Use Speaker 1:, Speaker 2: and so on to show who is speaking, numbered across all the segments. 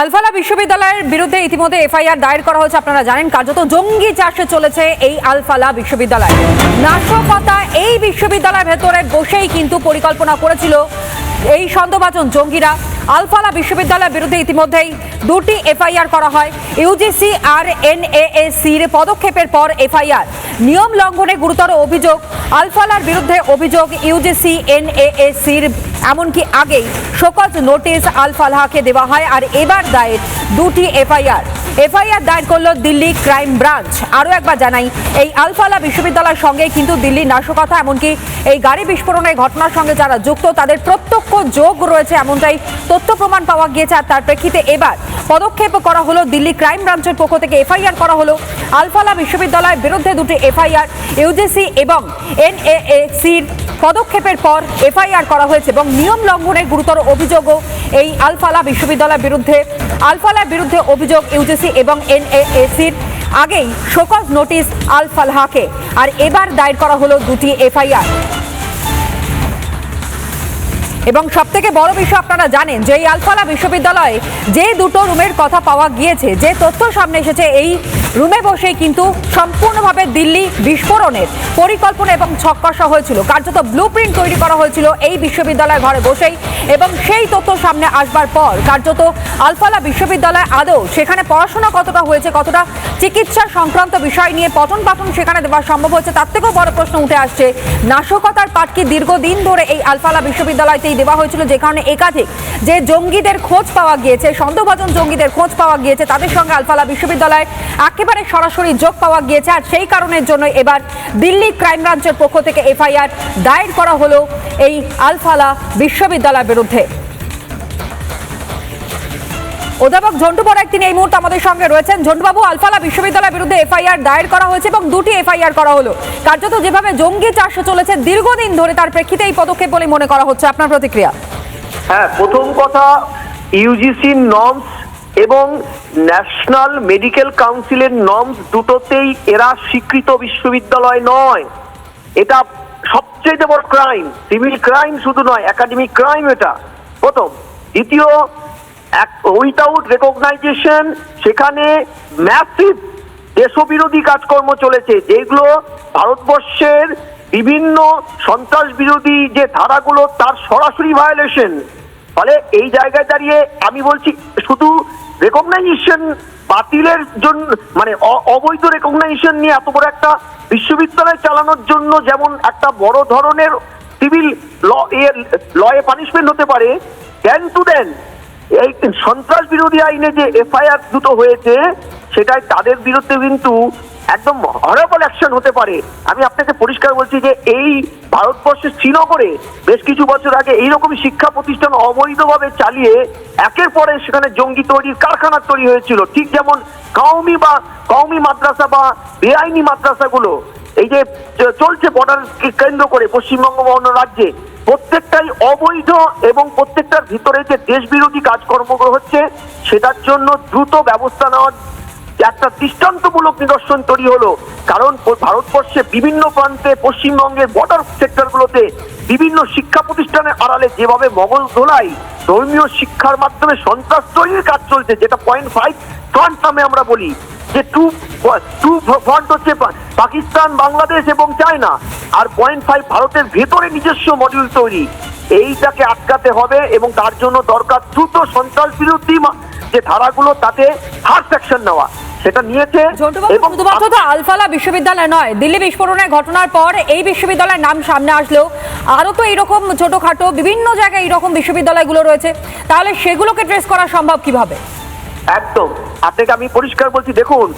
Speaker 1: Al Falah বিশ্ববিদ্যালয়ের বিরুদ্ধে ইতিমধ্যে এফআইআর দায়ের করা হয়েছে, আপনারা জানেন, কার্যত জঙ্গি চাষে চলেছে এই আলফালা বিশ্ববিদ্যালয়। নাশকতা এই বিশ্ববিদ্যালয়ের ভেতরে বসেই কিন্তু পরিকল্পনা করেছিল এই সন্দেহভাজন জঙ্গিরা। আলফালা বিশ্ববিদ্যালয়ের বিরুদ্ধে ইতিমধ্যেই দুটি এফআইআর করা হয় ইউজিসি আর এনএএসির পদক্ষেপের পর এফআইআর। নিয়ম লঙ্ঘনে গুরুতর অভিযোগ, আলফালার বিরুদ্ধে অভিযোগ ইউজিসি এনএএসির এমনকি আগেই শোকজ নোটিশ আলফালাহাকে দেওয়া হয় আর এবার দায়ের দুটি এফআইআর। এফআইআর দায়ের করল দিল্লি ক্রাইম ব্রাঞ্চ। আরও একবার জানাই, এই আলফালা বিশ্ববিদ্যালয়ের সঙ্গে কিন্তু দিল্লি নাশকতা, এমনকি এই গাড়ি বিস্ফোরণের ঘটনার সঙ্গে যারা যুক্ত, তাদের প্রত্যক্ষ যোগ রয়েছে এমনটাই তথ্য প্রমাণ পাওয়া গিয়েছে। আর তার প্রেক্ষিতে এবার পদক্ষেপ করা হলো দিল্লি ক্রাইম ব্রাঞ্চের পক্ষ থেকে। এফআইআর করা হলো আলফালা বিশ্ববিদ্যালয়ের বিরুদ্ধে দুটি এফআইআর, ইউজিসি এবং এনএএসির পদক্ষেপের পর এফআইআর করা হয়েছে এবং নিয়ম লঙ্ঘনের গুরুতর অভিযোগও এই আলফালা বিশ্ববিদ্যালয়ের বিরুদ্ধে, আলফালার বিরুদ্ধে অভিযোগ ইউজিসি এবং এনএএসির আগেই শোকজ নোটিশ আলফালহাকে। আর এবার দায়ের করা হলো দুটি এফআইআর। এবং সব থেকে বড় বিষয় আপনারা জানেন যে এই আলফালা বিশ্ববিদ্যালয়ে যে দুটো রুমের কথা পাওয়া গিয়েছে, যে তথ্য সামনে এসেছে, এই রুমে বসেই কিন্তু সম্পূর্ণভাবে দিল্লি বিস্ফোরণের পরিকল্পনা এবং ছক্কাসা হয়েছিল। কার্যত ব্লু প্রিন্ট তৈরি করা হয়েছিল এই বিশ্ববিদ্যালয়ের ঘরে বসেই এবং সেই তথ্য সামনে আসবার পর কার্যত আলফালা বিশ্ববিদ্যালয় আদৌ সেখানে পড়াশোনা কতটা হয়েছে, কতটা চিকিৎসা সংক্রান্ত বিষয় নিয়ে পঠন পাঠন সেখানে দেওয়া সম্ভব হয়েছে, তার থেকেও বড় প্রশ্ন উঠে আসছে, নাশকতার পাঠ কি দীর্ঘদিন ধরে এই আলফালা বিশ্ববিদ্যালয়তেই দেওয়া হয়েছিল যে কারণে একাধিক যে জঙ্গিদের খোঁজ পাওয়া গিয়েছে, সন্দেহভাজন জঙ্গিদের খোঁজ পাওয়া গিয়েছে, তাদের সঙ্গে আলফালা বিশ্ববিদ্যালয়ে একেবারে সরাসরি যোগ পাওয়া গিয়েছে। আর সেই কারণের জন্য এবার দিল্লি ক্রাইম ব্রাঞ্চের পক্ষ থেকে এফআইআর দায়ের করা হলো এই আলফালা বিশ্ববিদ্যালয়ের বিরুদ্ধে। অধ্যাপক ঝন্টু বড়াক তিনি এই মুহূর্তে আমাদের সঙ্গে রয়েছেন। ঝন্টুবাবু, আলফালা বিশ্ববিদ্যালয়ের বিরুদ্ধে এফআইআর দায়ের করা হয়েছে এবং দুটি এফআইআর করা হলো। কার্যত যেভাবে জঙ্গি চাষ চলেছে, দীর্ঘদিন ধরে তার প্রেক্ষিতে এই পদক্ষেপ বলে মনে করা হচ্ছে। আপনার প্রতিক্রিয়া?
Speaker 2: হ্যাঁ প্রথম কথা ইউজিসির নর্মস এবং ন্যাশনাল মেডিকেল কাউন্সিলের নর্মস দুটোতেই এরা স্বীকৃত বিশ্ববিদ্যালয় নয়। এটা সবচেয়ে বড় ক্রাইম সিভিল ক্রাইম শুধু নয় একাডেমিক ক্রাইম এটা। প্রথম। দ্বিতীয় উইথাউট রেকগনাইজেশন সেখানে ম্যাসিভ দেশবিরোধী কাজকর্ম চলেছে, যেগুলো ভারতবর্ষের বিভিন্ন সন্ত্রাস বিরোধী যে ধারাগুলো, তার সরাসরি ভায়োলেশন ফলে এই জায়গায় দাঁড়িয়ে আমি বলছি, শুধু রেকগনাইজেশন বাতিলের জন্য মানে অবৈধ রেকগনাইজেশন নিয়ে এত বড় একটা বিশ্ববিদ্যালয় চালানোর জন্য যেমন একটা বড় ধরনের সিভিল ল লয়ে পানিশমেন্ট হতে পারে দেন টু দেন এই সন্ত্রাস বিরোধী আইনে যে এফআইআর দুটো হয়েছে, সেটাই তাদের বিরুদ্ধে কিন্তু একদম হরেবল অ্যাকশন হতে পারে। আমি আপনাকে পরিষ্কার বলছি যে এই ভারতবর্ষের শ্রীনগরে বেশ কিছু বছর আগে এইরকম শিক্ষা প্রতিষ্ঠান অবৈধভাবে চালিয়ে একের পরে সেখানে জঙ্গি তৈরির কারখানা তৈরি হয়েছিল। ঠিক যেমন কাউমি বা কাউমি মাদ্রাসা বা বেআইনি মাদ্রাসাগুলো, এই যে চলছে বর্ডার কেন্দ্র করে পশ্চিমবঙ্গ বা অন্য রাজ্যে প্রত্যেকটাই অবৈধ এবং প্রত্যেকটার ভিতরে যে দেশ বিরোধী হচ্ছে সেটার জন্য দ্রুত ব্যবস্থা নেওয়ার একটা দৃষ্টান্তমূলক নিদর্শন তৈরি হলো। কারণ ভারতবর্ষে বিভিন্ন প্রান্তে পশ্চিমবঙ্গের বর্ডার সেক্টরগুলোতে বিভিন্ন শিক্ষা প্রতিষ্ঠানের আড়ালে যেভাবে মগল ধোলাই ধর্মীয় শিক্ষার মাধ্যমে সন্ত্রাস তৈরির কাজ চলছে, যেটা পয়েন্ট ফাইভ ফ্রন্ট নামে আমরা বলি, যে টু টু ফ্রন্ট হচ্ছে পাকিস্তান, বাংলাদেশ এবং চায়না। আর পয়েন্ট ফাইভ ভারতের ভেতরে নিজস্ব মডিউল তৈরি। এইটাকে আটকাতে হবে এবং তার জন্য দরকার দ্রুত সন্ত্রাস বিরোধী যে ধারাগুলো তাতে হার্ড অ্যাকশন নেওয়া। সেটা নিয়েছে
Speaker 1: শুধুমাত্র তো আলফালা বিশ্ববিদ্যালয় নয় দিল্লি বিস্ফোরণের ঘটনার পর এই বিশ্ববিদ্যালয়ের নাম সামনে আসলেও আরও তো এইরকম ছোটোখাটো বিভিন্ন জায়গায় এইরকম বিশ্ববিদ্যালয়গুলো রয়েছে। তাহলে সেগুলোকে ট্রেস করা সম্ভব কীভাবে?
Speaker 2: একদম। আপনাকে আমি পরিষ্কার বলছি দেখুন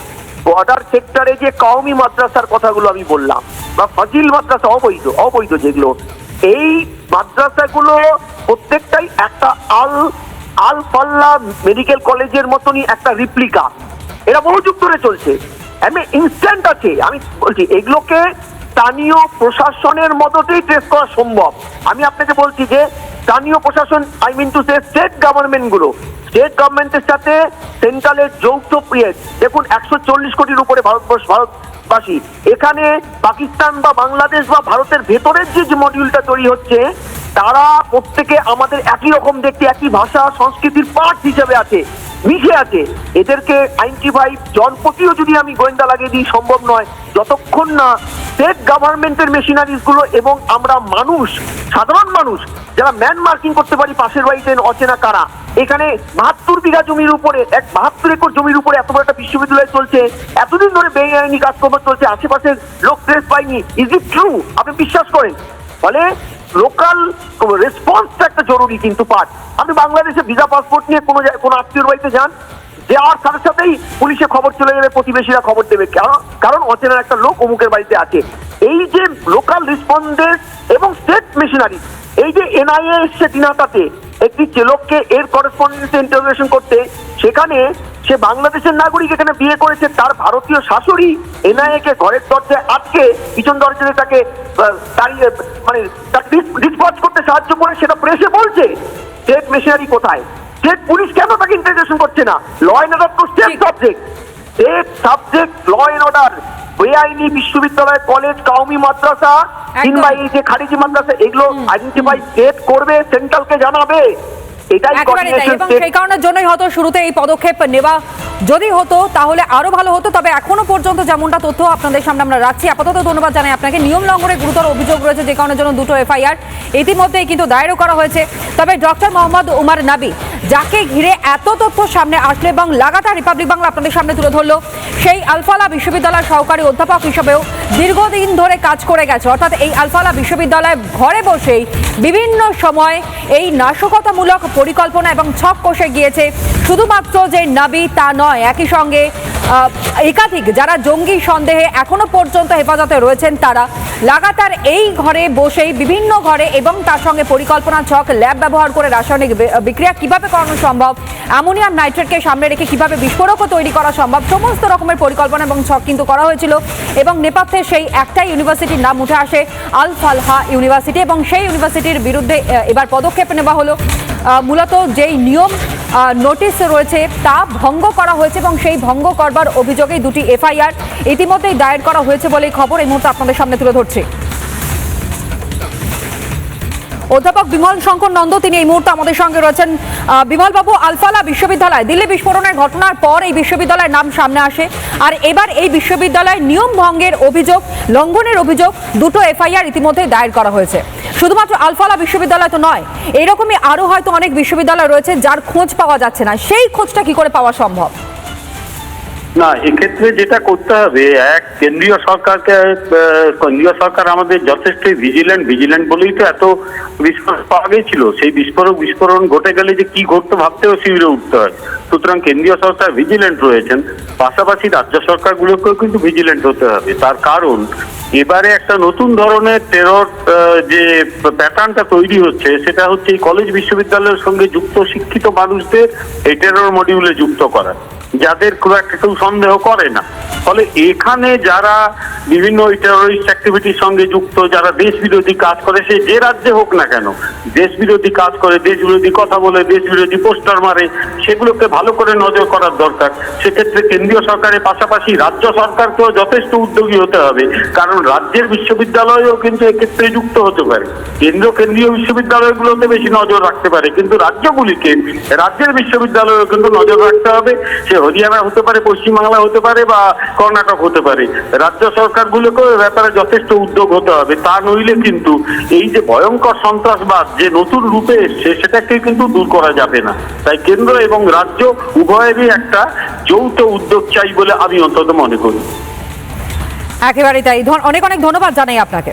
Speaker 2: বর্ডার সেক্টরে যে কওমি মাদ্রাসার কথাগুলো আমি বললাম বা ফাজিল মাদ্রাসা অবৈধ অবৈধ যেগুলো এই মাদ্রাসাগুলো প্রত্যেকটাই একটা আল আল পাল্লা মেডিকেল কলেজের মতনই একটা রিপ্লিকা। এরা বহু যুগ ধরে চলছে। আমি ইনস্ট্যান্ট আছে। আমি বলছি, এগুলোকে স্থানীয় প্রশাসনের মদতেই ট্রেস করা সম্ভব। আমি আপনাকে বলছি যে, স্থানীয় প্রশাসন I mean to say state গভর্নমেন্টগুলো state গভর্নমেন্টের সাথে সেন্ট্রালের যৌথ ইয়ে দেখুন, একশো চল্লিশ কোটির উপরে ভারতবর্ষ, ভারতবাসী। এখানে পাকিস্তান বা বাংলাদেশ বা ভারতের ভেতরের যে মডিউলটা তৈরি হচ্ছে তারা প্রত্যেকে আমাদের একই রকম দেখতে, একই ভাষা, সংস্কৃতির পার্ট হিসেবে আছে, মিশে আছে। এদেরকে আইনটিফাই জনপতিও যদি আমি গোয়েন্দা লাগিয়ে দিই, সম্ভব নয়। যতক্ষণ না স্টেট গভর্নমেন্টের মেশিনারিজগুলো এবং আমরা মানুষ, সাধারণ মানুষ, যারা ম্যান মার্কিং করতে পারি, পাশের বাড়িতে অচেনা কারা, এখানে বাহাত্তর বিঘা জমির উপরে, এক বাহাত্তর একর জমির উপরে এত বড় একটা বিশ্ববিদ্যালয় চলছে, এতদিন ধরে বেআইনি কাজকর্ম চলছে, আশেপাশের লোক ট্রেস পাইনি ইজ ইট ট্রু আপনি বিশ্বাস করেন। ফলে লোকাল রেসপন্সটা একটা জরুরি কিন্তু পাঠ আপনি বাংলাদেশে ভিসা পাসপোর্ট নিয়ে কোনো কোনো আত্মীয়র বাড়িতে যান যাওয়ার সাথে সাথেই পুলিশে খবর চলে যাবে প্রতিবেশীরা খবর দেবে। কারণ কারণ অচেনা একটা লোক অমুকের বাড়িতে আছে। এই যে লোকাল রেসপন্ডেন্ট এবং স্টেট মেশিনারি এই যে এনআইএ এসছে দিনাটাতে একটি চেলককে এর করেসপন্ডেন্সে ইন্টারোগেশন করতে সেখানে সে বাংলাদেশের নাগরিক এখানে বিয়ে করেছে তার ভারতীয় শাশুড়ি এনআইএ কে ঘরের দরজায় আটকে পিছন দরজাতে তাকে দাঁড়িয়ে মানে তাকে ডিসপার্চ করতে সাহায্য করে সেটা প্রেসে বলছে স্টেট মেশিনারি কোথায়? স্টেট পুলিশ কেন তাকে ইন্টারোগেশন করছে না? ল অ্যান্ড অর্ডার তো state subject state subject law and order বেআইনি বিশ্ববিদ্যালয় কলেজ কাউমি মাদ্রাসা কিংবা এই যে খারিজি মাদ্রাসা এগুলো আইডেন্টিফাই ডেট করবে সেন্ট্রালকে জানাবে।
Speaker 1: সেই কারণের জন্যই হয়তো শুরুতে এই পদক্ষেপ নেওয়া যদি হতো তাহলে আরও ভালো হতো। তবে এখনও পর্যন্ত যেমনটা তথ্য আপনাদের সামনে আমরা রাখছি আপাতত ধন্যবাদ জানাই আপনাকে। নিয়ম লঙ্ঘনের গুরুতর অভিযোগ রয়েছে যে কারণের জন্য দুটো এফআইআর ইতিমধ্যেই কিন্তু দায়েরও করা হয়েছে। তবে ডক্টর মোহাম্মদ উমার নাবি যাকে ঘিরে এত তথ্য সামনে আসলো এবং লাগাতার রিপাবলিক বাংলা আপনাদের সামনে তুলে ধরলো সেই আলফালা বিশ্ববিদ্যালয়ের সহকারী অধ্যাপক হিসেবেও দীর্ঘদিন ধরে কাজ করে গেছে। অর্থাৎ এই আলফালা বিশ্ববিদ্যালয় ঘরে বসেই বিভিন্ন সময় এই নাশকতামূলক পরিকল্পনা এবং ছক কষে গিয়েছে। শুধুমাত্র যে নাবি তা নয়, একই সঙ্গে একাধিক যারা জঙ্গি সন্দেহে এখনও পর্যন্ত হেফাজতে রয়েছেন তারা লাগাতার এই ঘরে বসেই বিভিন্ন ঘরে এবং তার সঙ্গে পরিকল্পনা ছক ল্যাব ব্যবহার করে রাসায়নিক বিক্রিয়া কীভাবে করানো সম্ভব, অ্যামোনিয়াম নাইট্রেটকে সামনে রেখে কীভাবে বিস্ফোরকও তৈরি করা সম্ভব, সমস্ত রকমের পরিকল্পনা এবং ছক কিন্তু করা হয়েছিল এবং নেপথ্যে সেই একটাই ইউনিভার্সিটির নাম উঠে আসে আল ফালহা ইউনিভার্সিটি এবং সেই ইউনিভার্সিটির বিরুদ্ধে এবার পদক্ষেপ নেওয়া হলো। মূলত যেই নিয়ম নোটিশ রয়েছে তা ভঙ্গ করা হয়েছে এবং সেই ভঙ্গ করবার অভিযোগে দুটি এফআইআর ইতিমধ্যেই দায়ের করা হয়েছে বলেই খবর এই মুহূর্তে আপনাদের সামনে তুলে ধরছি। অধ্যাপক বিমল শঙ্কর নন্দ তিনি এই মুহূর্তে আমাদের সঙ্গে রয়েছেন। আহ, বিমলবাবু আলফালা বিশ্ববিদ্যালয় দিল্লি বিস্ফোরণের ঘটনার পর এই বিশ্ববিদ্যালয়ের নাম সামনে আসে। আর এবার এই বিশ্ববিদ্যালয়ের নিয়ম ভঙ্গের অভিযোগ লঙ্ঘনের অভিযোগ দুটো এফআইআর ইতিমধ্যে দায়ের করা হয়েছে। শুধুমাত্র আলফালা বিশ্ববিদ্যালয় তো নয়, এরকমই আরও হয়তো অনেক বিশ্ববিদ্যালয় রয়েছে যার খোঁজ পাওয়া যাচ্ছে না। সেই খোঁজটা কি করে পাওয়া সম্ভব?
Speaker 3: না, এক্ষেত্রে যেটা করতে হবে, এক, কেন্দ্রীয় সরকারকে কেন্দ্রীয় সরকার আমাদের যথেষ্ট ভিজিল্যান্ট ভিজিল্যান্ট বলেই তো এত বিস্ফোরণ পাওয়া গেছিল সেই বিস্ফোরক বিস্ফোরণ ঘটে গেলে যে কি ঘটতে ভাবতেও শিবিরে উঠতে হয়। সুতরাং কেন্দ্রীয় সরকার ভিজিল্যান্ট রয়েছেন, পাশাপাশি রাজ্য সরকারগুলোকেও কিন্তু ভিজিল্যান্ট হতে হবে। তার কারণ এবারে একটা নতুন ধরনের টেরর যে প্যাটার্নটা তৈরি হচ্ছে, সেটা হচ্ছে এই কলেজ বিশ্ববিদ্যালয়ের সঙ্গে যুক্ত শিক্ষিত মানুষদের এই টেরর মডিউলে যুক্ত করা। যাদের খুব একটা কেউ সন্দেহ করে না। ফলে এখানে যারা বিভিন্ন টেরোরিস্ট অ্যাক্টিভিটির সঙ্গে যুক্ত, যারা দেশ বিরোধী কাজ করে, সে যে রাজ্যে হোক না কেন দেশ বিরোধী কাজ করে দেশ বিরোধী কথা বলে দেশ বিরোধী পোস্টার মারে, সেগুলোকে ভালো করে নজর করার দরকার। সেক্ষেত্রে কেন্দ্রীয় সরকারের পাশাপাশি রাজ্য সরকারকেও যথেষ্ট উদ্যোগী হতে হবে, কারণ রাজ্যের বিশ্ববিদ্যালয়ও কিন্তু এক্ষেত্রে যুক্ত হতে পারে। কেন্দ্র কেন্দ্রীয় বিশ্ববিদ্যালয়গুলোতে বেশি নজর রাখতে পারে, কিন্তু রাজ্যগুলিকে, রাজ্যের বিশ্ববিদ্যালয়েও কিন্তু নজর রাখতে হবে। সে হরিয়ানা হতে পারে, পশ্চিমবাংলা হতে পারে বা কর্ণাটক হতে পারে, রাজ্য সরকারগুলোকেও ব্যাপারে যথেষ্ট উদ্যোগ হতে হবে। তা নইলে কিন্তু এই যে ভয়ঙ্কর সন্ত্রাসবাদ যে নতুন রূপে এসছে, সেটাকে কিন্তু দূর করা যাবে না। তাই কেন্দ্র এবং রাজ্য উভয়েরই একটা যৌথ উদ্যোগ চাই বলে আমি অন্তত মনে করি।
Speaker 1: একেবারেই তাই। অনেক অনেক ধন্যবাদ জানাই আপনাকে।